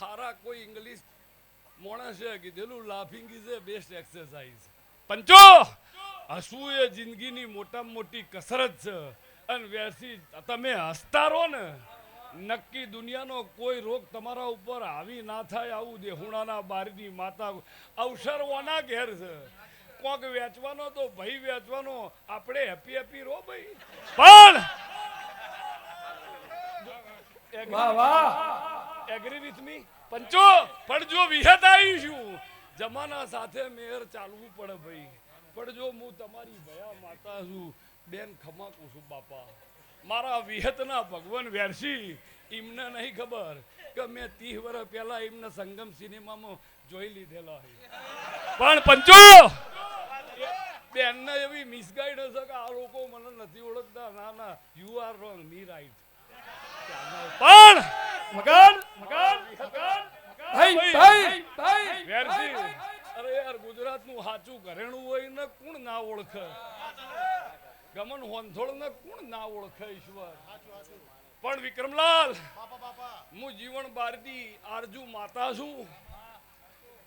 હારા કોઈ ઇંગ્લિશ માણસે કીધેલું laughing is a best exercise પંચો! હસવું એ જિંદગીની મોટામાં મોટી કસરત છે. અને વેરસી તમે હસતા રહો ને, નક્કી દુનિયાનો કોઈ રોગ તમારા ઉપર આવી ના થાય આવું દેહુણાના બારની માતા અવસર ઓના ઘેર છે. કોક વેચવાનો તો ભાઈ વેચવાનો, આપણે હેપી હેપી રહો ભાઈ. પણ વાહ વાહ. એગ્રી વિથ મી પંચો, પણ જો વિહત આવીશું જમાના સાથે મેયર ચાલવું પડે ભાઈ. પણ જો હું તમારી ભયા માતા છું, બેન ખમાકું છું બાપા. મારા વિહતના ભગવાન વેરસી એમને નહીં ખબર કે મેં ત્રીસ વર્ષ પહેલા એમને સંગમ સિનેમામાં જોઈ લીધેલા પણ પંચો, બેનને એવી મિસગાઈડ હશે કે આ લોકો મને નથી ઓળખતા. ના ના you are wrong me right પણ મગન મગન ભાઈ ભાઈ ભાઈ વેરસી અરે યાર ગુજરાતનું સાચું ઘરેણું હોય ને કોણ ના ઓળખે? ગમન હોંથોળ ને કોણ ના ઓળખે ઈશ્વર? પણ વિક્રમલાલ હું જીવન બારદી આરજુ માતા છું.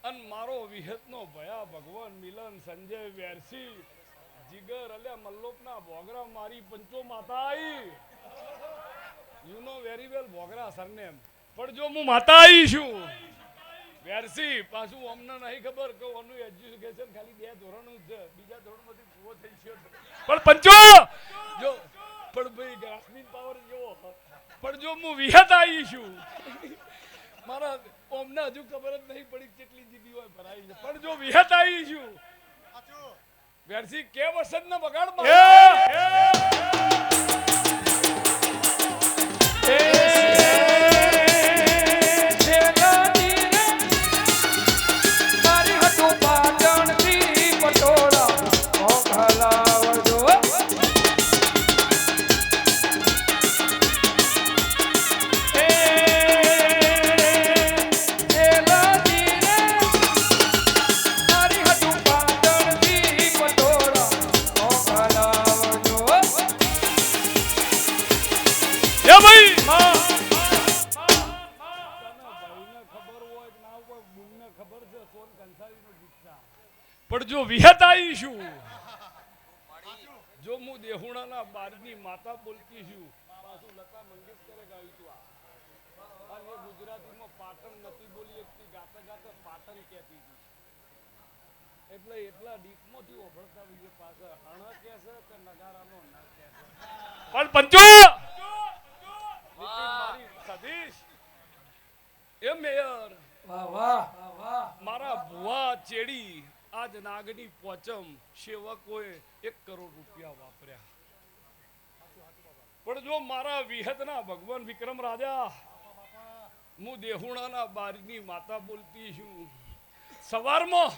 અને મારો વિહતનો ભયા ભગવાન મિલન સંજય વેરસી. જીગર અલ્યા મલ્લોકના ભોગરા મારી પંચો માતા I you know very well Bhogra surname. પણ જો હું માતા આવી છું વેરસી પાછું અમને નહીં ખબર કે ઓનું એજ્યુકેશન ખાલી બે ધોરણનું જ છે બીજા ધોરણમાંથી પૂરો થઈ ગયો પણ પંચો જો પણ ભાઈ ગ્રાસ્પિંગ પાવર જો પણ જો હું વિહત આવી છું મારા ઓમને હજુ ખબર જ નહીં પડી કેટલી જીબી હોય ભરાઈ છે. પણ જો વિહત આવી છું વેરસી કે વસંત ને બગાડ ગુજરાતીમાં પાટણ નથી બોલી એકથી ગાતા ગાતા પાટણ કહેતી હતી. એટલે એટલા ડીપમાંથી ઓભળતા હોઈએ પાછા અણ કે છે કે નગારાનો ન કે છે પણ પંચો! સતીશ એ મેયર. વાહ વાહ વાહ મારા ભુવા ચેડી આજ નાગની પોચમ સેવકોએ એક કરોડ રૂપિયા વાપર્યા. પણ જો મારા વિહતના ભગવાન વિક્રમ રાજા હું દેહુણાના બારીની માતા બોલતી છું. સવારમાં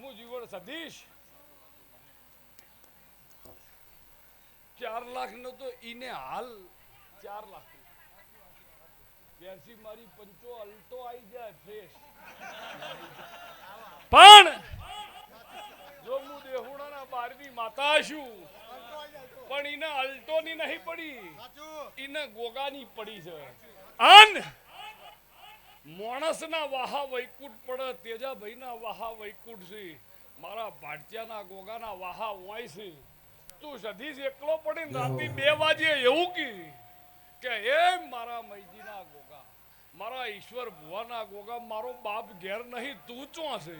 હું જીવન સતીશ ચાર લાખ નો તો ઈને હાલ ચાર લાખ. ત્યારથી મારી પંચો અલ્ટો આવી જાય ફ્રેશ પણ જો હું દેહુડાના બારની માતા છું પણ એને અલ્ટોની નહીં પડી. એને ગોગાની પડી છે. અન માણસના વાહા વૈકુટ પડે તેજાભાઈના વાહા વૈકુટ છે. મારા ભાટિયાના ગોગાના વાહા હોય છે. તું સધીશ એકલો પડી ને રાતે બે વાગે એવું કી કે એ મારા મૈજીના ગોગા મારા ઈશ્વર ભુવાના ગોગા મારો બાપ ઘેર નહીં તું ચો છે?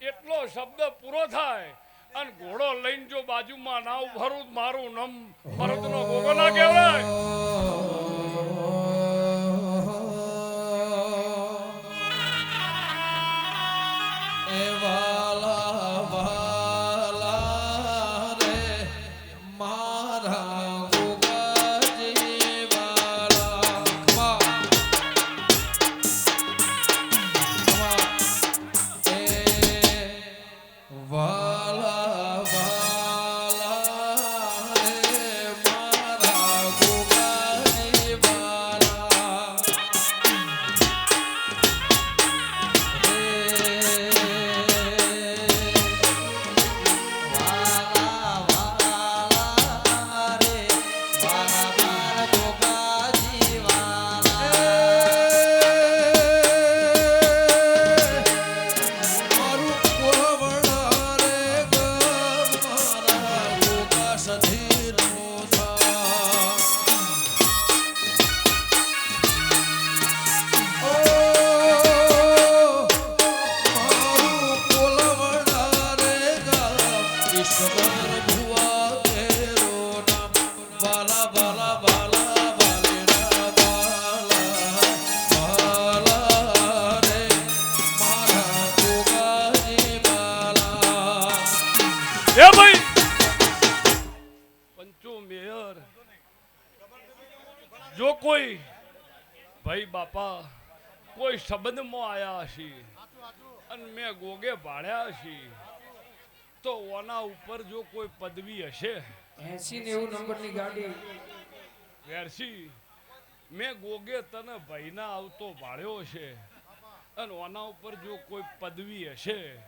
એટલો શબ્દ પૂરો થાય અને ઘોડો લઈને જો બાજુમાં ના ઉભરું મારું નમ ભરતનો ગોગો ના કહેવાય. સંબંધમાં આવ્યા છીએ અને મેં ગોગે ભાડ્યા છીએ તો ઓના ઉપર જો કોઈ પદવી હશે. એસી નેવું નંબરની ગાડી. વેરસી મેં ગોગે તને ભાઈના આવતો ભાડ્યો છે. અને ઓના ઉપર જો કોઈ પદવી હશે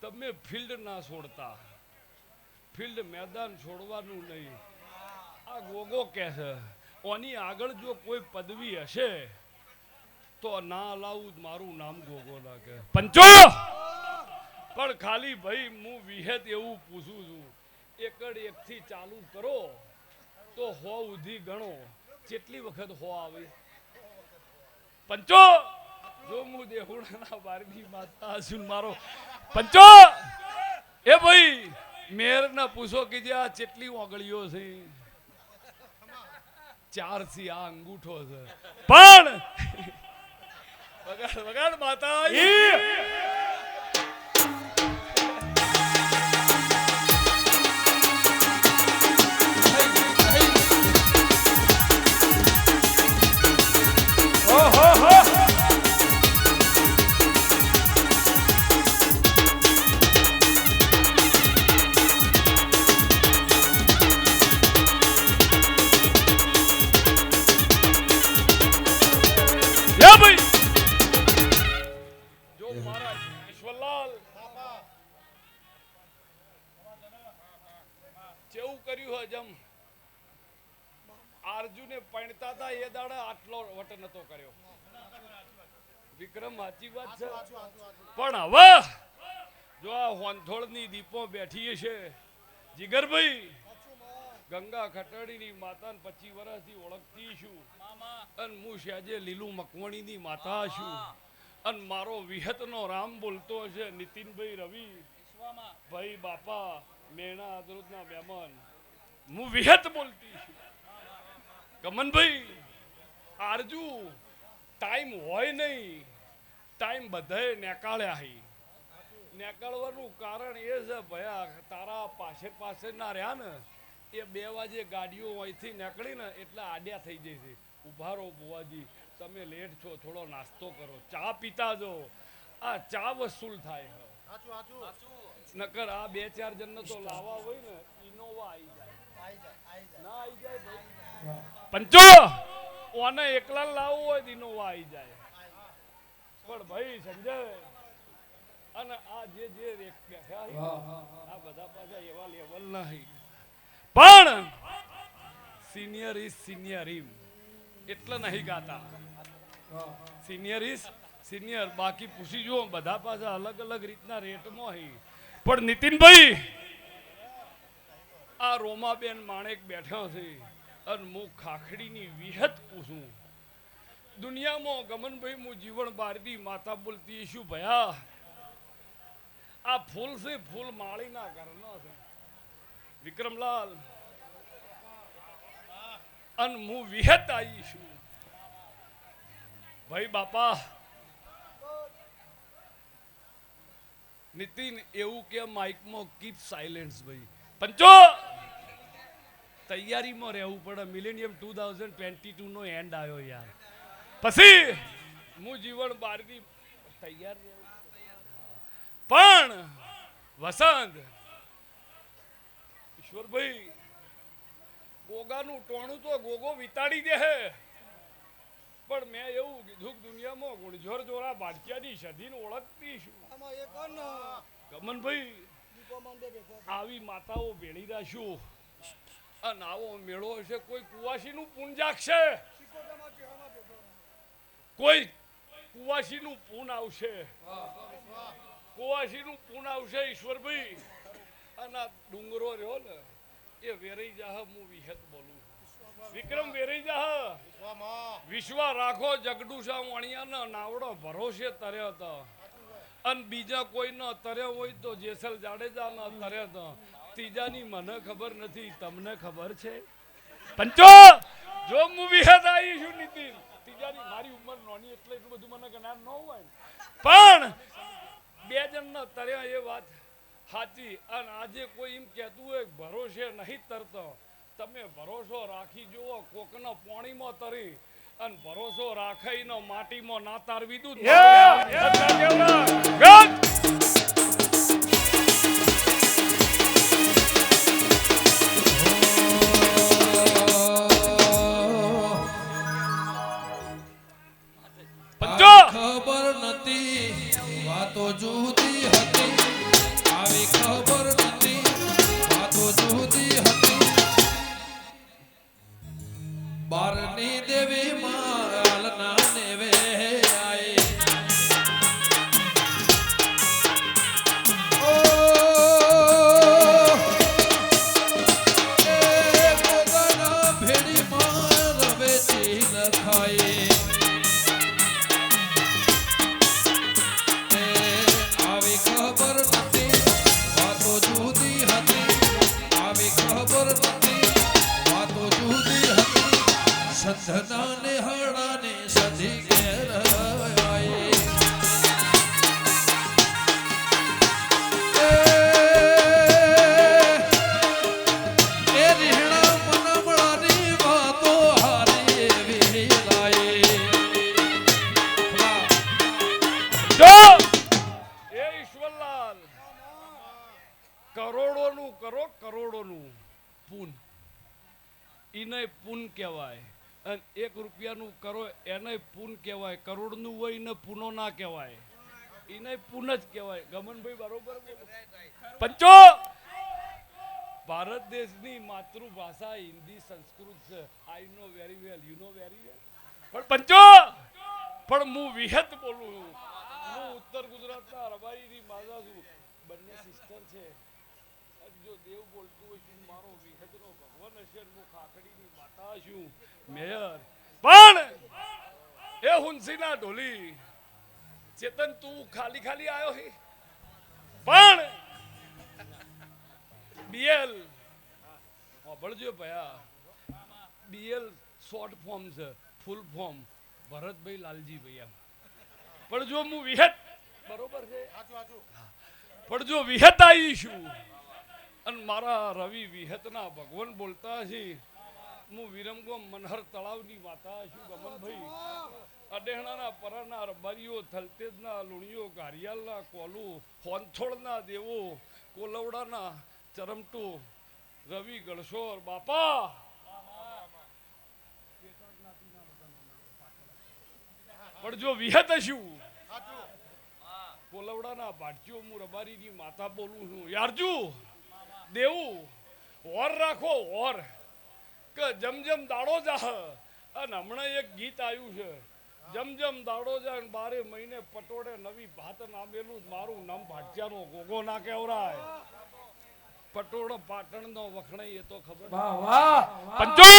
તમે ફિલ્ડ ના છોડતા. ફિલ્ડ મેદાન છોડવાનું નહીં. આ ગોગો કહે છે ઓની આગળ જો કોઈ પદવી હશે તો ના લાવું મારું નામ ગોગો ના કહે પંચો! પણ ખાલી ભાઈ હું વિહેત એવું પૂછું છું. એકડ એકથી ચાલુ કરો તો હો ઉધી ગણો. કેટલી વખત હો આવે. પંચો! જો હું દેહુડાના બારની માતા છું મારો. પંચો! એ ભાઈ મેર ના પૂછો કે જે આ કેટલી ઓગળીઓ છે. ચારથી આ અંગૂઠો છે. પણ વગાડ વગાડ માતા આરજુને પૈણતા હતા એ દાડે આટલો વટ નતો કર્યો. વિક્રમ સાચી વાત છે. પણ હવે જો આ હોંથોળની દીપો બેઠી છે જીગરભાઈ ગંગા ખટડીની માતા પચીસ વર્ષથી ઓળખતી છું. અને હું શેજે લીલું મકવણીની માતા છું. અને મારો વિહતનો રામ બોલતો છે નીતિનભાઈ રવિ ભાઈ બાપા મેણા અદરુદના મહેમાન. હું વિહત બોલતી છું. ગમનભાઈ આરજુ ટાઈમ હોય નહીં. ટાઈમ બધાએ નેકાળ્યા હી. નેકાળવાનું કારણ એ છે ભયા તારા પાછળ પાસે ના રહ્યા ને એ બે વાગે ગાડીઓ અહીંથી નીકળી ને એટલે આડ્યા થઈ જાય છે. ઊભા રહો બુવાજી તમે લેટ છો થોડો નાસ્તો કરો ચા પીતા જો. આ ચા વસૂલ થાય નકર આ બે ચાર જણને તો લાવવા હોય ને ઇનોવા આવી જાય. ના આવી જાય ભાઈ. પંચો ઓને એકલા લાવવું હોય દીનો વાઈ જાય. પણ ભાઈ સંજય અને આ જે જે બેઠા. આ બધા પાછા એવા લેવલ નહીં. પણ સિનિયર ઇઝ સિનિયર ઇમ એટલે નહીં ગાતા. સિનિયર ઇઝ સિનિયર બાકી પૂછી જુઓ બધા પાછા અલગ અલગ રીતના રેટમાં હી. પણ નીતિનભાઈ આ રોમાબેન માણેક બેઠા છે. અને હું ખાખડીની વિહત પૂછું. દુનિયામાં ગમનભાઈ હું જીવન બારદી માતા બોલતી શું ભયા, આ ફૂલ છે, ફૂલ માળીના ઘરનો છે. વિક્રમલાલ, અને હું વિહત આવી છું ભાઈ બાપા, નીતિન એવું કે માઇકમાં કીપ સાયલેન્સ ભાઈ. પંચો તૈયારીમાં રહેવું પડે. મિલેનિયમ ટુ થાઉઝન્ડ ટ્વેન્ટી ટુનો એન્ડ આવ્યો યાર. પછી હું જીવન બારથી તૈયાર પણ વસંત ઈશ્વરભાઈ ગોગાનું ટોણું તો ગોગો વિતાડી દે પણ મેં એવું કીધું દુનિયામાં ગુણઝોર જોરા બાટક્યાની સધીને ઓળખતી છું. ગમનભાઈ આવી માતાઓ ભેળી રાખ્યું અને આવો મેળો હશે, કોઈ કુવાસીનું પૂન જાગશે? કોઈ કુવાસીનું પૂન આવશે? કુવાસીનું પૂન આવશે ઈશ્વરભાઈ. અને ડુંગરો રહ્યો ને, એ વેરાઈ જાહ, હું વિહત બોલું વિક્રમ વેરાઈ જાહ? વિશ્વા રાખો જગડુસા વાણિયાના નાવડો ભરોસે તર્યો હતો અને બીજા કોઈ ન તર્યો હોય તો જેસલ જાડેજા ન તર્યો હતો ત્રીજાની મને ખબર નથી તમને ખબર છે? પંચો! જો હું વિહત આવી છું નીતિન ત્રીજાની મારી ઉંમર નોની એટલે એટલું બધું મને જ્ઞાન ન હોય. પણ બે જણ તર્યા એ વાત સાચી અને આજે કોઈ એમ કહેતું હોય ભરોસે નહીં તરતો. તમે ભરોસો રાખી જુઓ કોકનો પોણીમાં તરી અને ભરોસો રાખીને માટીમાં ના તારવી દઉં એને પૂન કહેવાય. અને એક રૂપિયાનું કરો, એને પૂન કહેવાય. કરોડનું હોય એને પૂનો ના કહેવાય. એને પૂન જ કહેવાય. ગમનભાઈ, બરોબર પંચો! ભારત દેશની માતૃભાષા હિન્દી, સંસ્કૃત છે. I know very well you know very well પણ પંચો! પણ હું વિહત બોલું છું. હું ઉત્તર ગુજરાતના રબારીની માજા છું. બંને સિસ્ટર છે. જો દેવ બોલતું હોય છું મારો વિહદનો ભગવાન હશે હું ખાખડીની માતા છું મેયર. પણ એ હુંસીના ઢોલી ચેતન તું ખાલી ખાલી આવ્યો હે? પણ બીએલ સાંભળજો ભયા. બીએલ શોર્ટ ફોર્મ છે ફૂલ ફોર્મ ભરતભાઈ લાલજી ભૈયા. પણ જો હું વિહત બરોબર છે? પણ જો વિહત આવીશું અને મારા રવિ વિહતના ભગવાન બોલતા છે હું વિરમગોમ મનહર તળાવની માતા છું ગમનભાઈ. અડેહણાના પરાના રબારીઓ થલતેજના લુણીઓ ઘારિયાલના કોલુ હોનથોળના દેવો કોલવડાના ચરમટો રવિ ગળશોર બાપા! પણ જો વિહત શું કોલવડાના ભાટજીઓ હું રબારીની માતા બોલું છું. યારજુ! દેવું. ઓર રાખો ઓર. કે જમ જમ દાડો જા. અને હમણાં એક ગીત આવ્યું છે. જમ જમ દાડો જાય બારે મહિને પટોળે નવી ભાત નામેલું મારું નામ ભાટિયાનો ગોગો ના કેવરાય પટોળો પાટણનો વખણાઈ એ તો ખબર વાહ વાહ પંચો!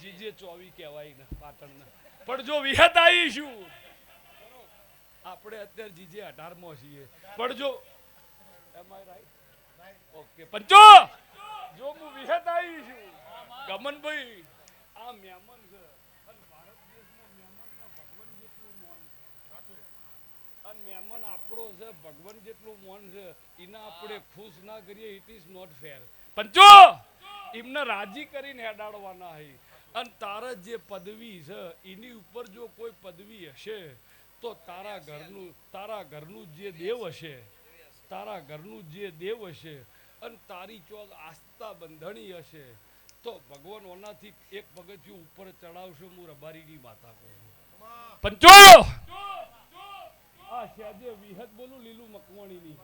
જીજે ચોવી કહેવાય ને પાટણ ને પણ જો વિહત આવીશું. આપણે અત્યારે જીજે અઢારમાં છીએ. પણ જો ઓકે પંચો! જો હું વિહત આવીશું ગમનભાઈ, આ મહેમાન છે. ભારત દેશમાં મહેમાનના ભગવાન જેટલું મોન અને મહેમાન આપણો છે, ભગવાન જેટલું મોન છે, એને આપણે ખુશ ના કરીએ ઇટ ઇઝ નોટ ફેર પંચો! એમને રાજી કરીને હેડાડવાના હે. અને તારા જે પદવી છે, એની ઉપર જો કોઈ પદવી હશે, તો તારા ઘરનું તારા ઘરનું જે દેવ હશે તારા ઘરનું જે દેવ હશે અને તારી ચોક આસ્થા બંધણી હશે તો ભગવાન ઓનાથી એક પગથિયું ઉપર ચડાવશો હું રબારીની માતા કહું પંચો! આ શેજે વિહત બોલું લીલું મકવાણીની.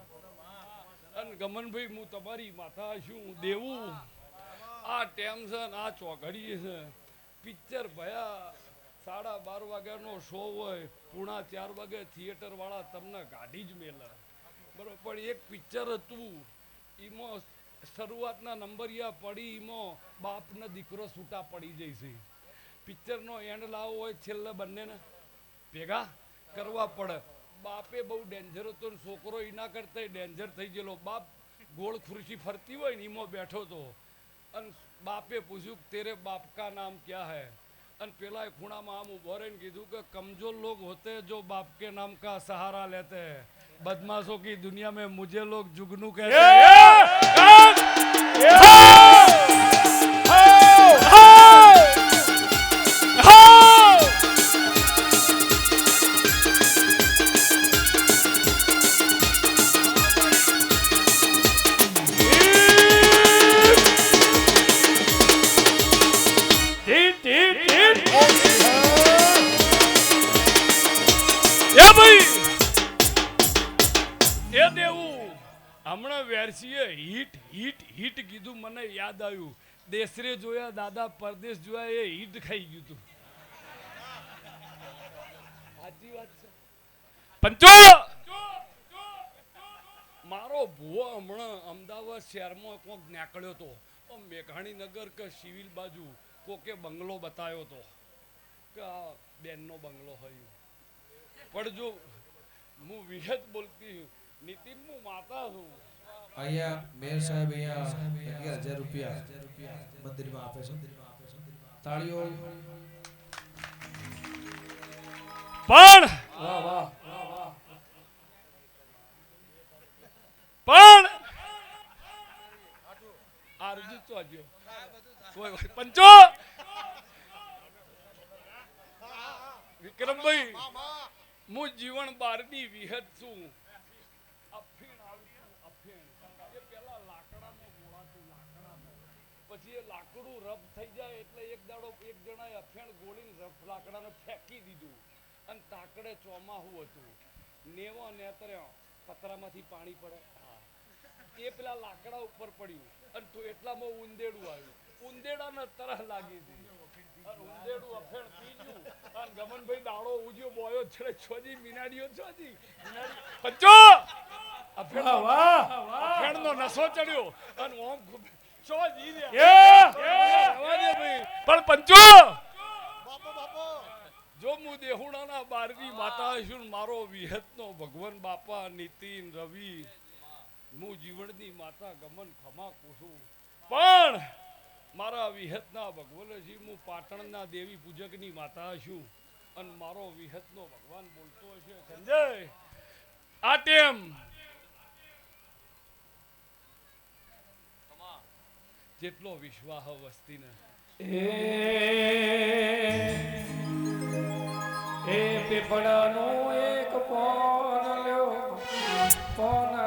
અને ગમનભાઈ હું તમારી માતા છું દેવું. આ ટેન્શન આ ચોઘડી છે. પિક્ચર ભયા સાડા બાર વાગ્યાનો શો હોય પૂણા ચાર વાગે થિયેટર વાળા તમને ગાડી જ મેલે. બરોબર, પણ એક પિક્ચર હતું, એમાં શરૂઆતના નંબરિયા પડી, એમાં બાપને દીકરો છૂટા પડી જાય છે. પિક્ચરનો એન્ડ લાવો હોય, છેલ્લે બંનેને ભેગા કરવા પડે. બાપે બહુ ડેન્જર હતો ને છોકરો એના કરતા ડેન્જર થઈ ગયેલો. બાપ ગોળ ખુરશી ફરતી હોય ને એમાં બેઠો હતો અને બાપે પૂછ્યું તેરે બાપ કા નામ ક્યાં હૈ? અને પેલા ખૂણામાં આમ ઊભો રહીને કીધું કે કમજોર લોગ હોતે જો બાપ કે નામ કા સહારા લેતે હૈ. बदमाशों की दुनिया में मुझे लोग जुगनू कहते हैं દાદા, પરદેશ જોયા એ હિટ ખાઈ ગયું તું. સાચી વાત છે. પંચો! મારો ભુવો હમણાં અમદાવાદ શહેરમાં કોઈક નીકળ્યો તો. મેઘાણી મેઘાણીનગર કે સિવિલ બાજુ કોકે બંગલો બતાવ્યો તો. કે આ બેનનો બંગલો હોય. પણ જો હું વિહત બોલતી નીતિન હું માતા છું અહીંયા મેયર સાહેબ અહીંયા અગિયાર હજાર રૂપિયા મંદિરમાં આપે છે. તાળીઓ. પણ! વાહ વાહ. પણ! કોઈ પંચો! વિક્રમભાઈ હું જીવન બારની વિહત છું. પછી એ લાકડું રફ થઈ જાય એટલે એક દાડો એક જણાએ અફેણ ગોળીને રફ લાકડાને ફેંકી દીધું. અને તાકડે ચોમાહું હતું. નેવો નેતરે પતરામાંથી પાણી પડે. એ પેલા લાકડા ઉપર પડ્યું. અને તો એટલામાં ઉંદેડું આવ્યું. ઉંદેડાને તરહ લાગી હતી. અને ઉંદેડું અફેણ પી ગયું. અને ગમનભાઈ દાડો ઉજ્યો બોયો છડે છોજી મિનાડીઓ છોજી. મિનાડી અફેણનો નશો ચડ્યો. અને ઓમ પણ પંચો! જો હું દેહુણાના બારની માતા મારો વિહતનો ભગવાન બાપા, નીતિન, રવિ, હું જીવનની માતા ગમન ખમા કુસુમ પણ મારા વિહતના ભગવાનજી હું પાટણના દેવી પૂજકની માતા છું અને મારો વિહતનો ભગવાન બોલતો છે સંજય, આ ટેમ જેટલો વિશ્વાહ વસ્તીને. એ પીપળાનો એક પોન લ્યો. પોન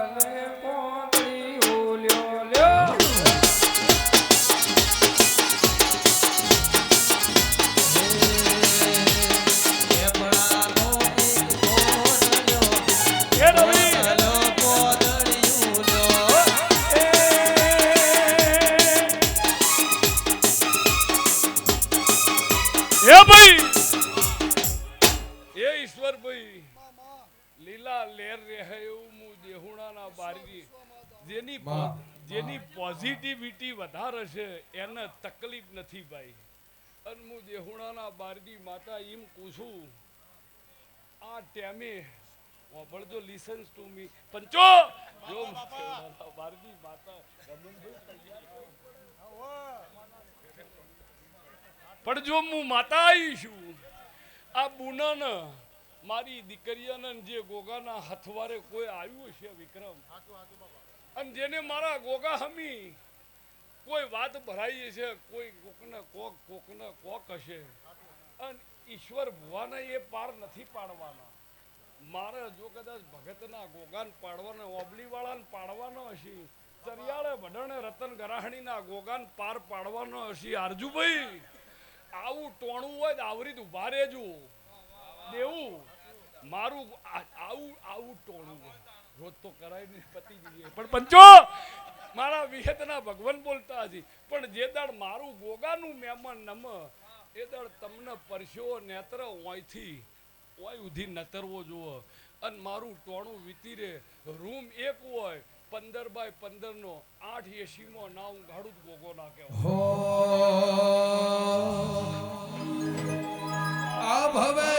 પોઝિટિવિટી વધારે છે એને તકલીફ નથી ભાઈ. અને હું દેહુણાના બારની માતા એમ પૂછું આ ટેમે વળજો લિસન્સ ટુ મી પંચો! જો બારની માતા પણ જો હું માતા આવી છું આ બુનાને મારી દીકરીઓને જે ગોગાના હથવારે કોઈ આવ્યું છે વિક્રમ? અને જેને મારા ગોગા હમી, કોઈ વાત ભરાઈ છે, કોઈ કોકને કોક કોકને કોક હશે. અને ઈશ્વર ભુવાને એ પાર નથી પાડવાના. મારે જો કદાચ ભગતના ગોગાન પાડવાના, ઓબલીવાળાને પાડવાનો હશે, ચરિયાળે ભડણે રતન ગરાહણીના ગોગાન પાર પાડવાનો હશે, આરજુભાઈ, આવું ટોણું હોય આવરી ઊભા રહેજો. દેવું, મારું આવું આવું ટોણું હોય. રોજ તો કરાય નહીં પતી જઈએ પણ પંચો! મારા વિહેતના ભગવાન બોલતા હતી પણ જે દળ મારું ગોગાનું મહેમાન નમ એ દળ તમને પરસ્યો નેત્ર ઓયથી ઓય ઉધી નતરવો જુઓ. અને મારું ટોણું વીતી રે. રૂમ એક હોય પંદર બાય પંદર નો આઠ એસીમાં ના હું ગાડું જ ગોગો ના કહેવાય આ ભવે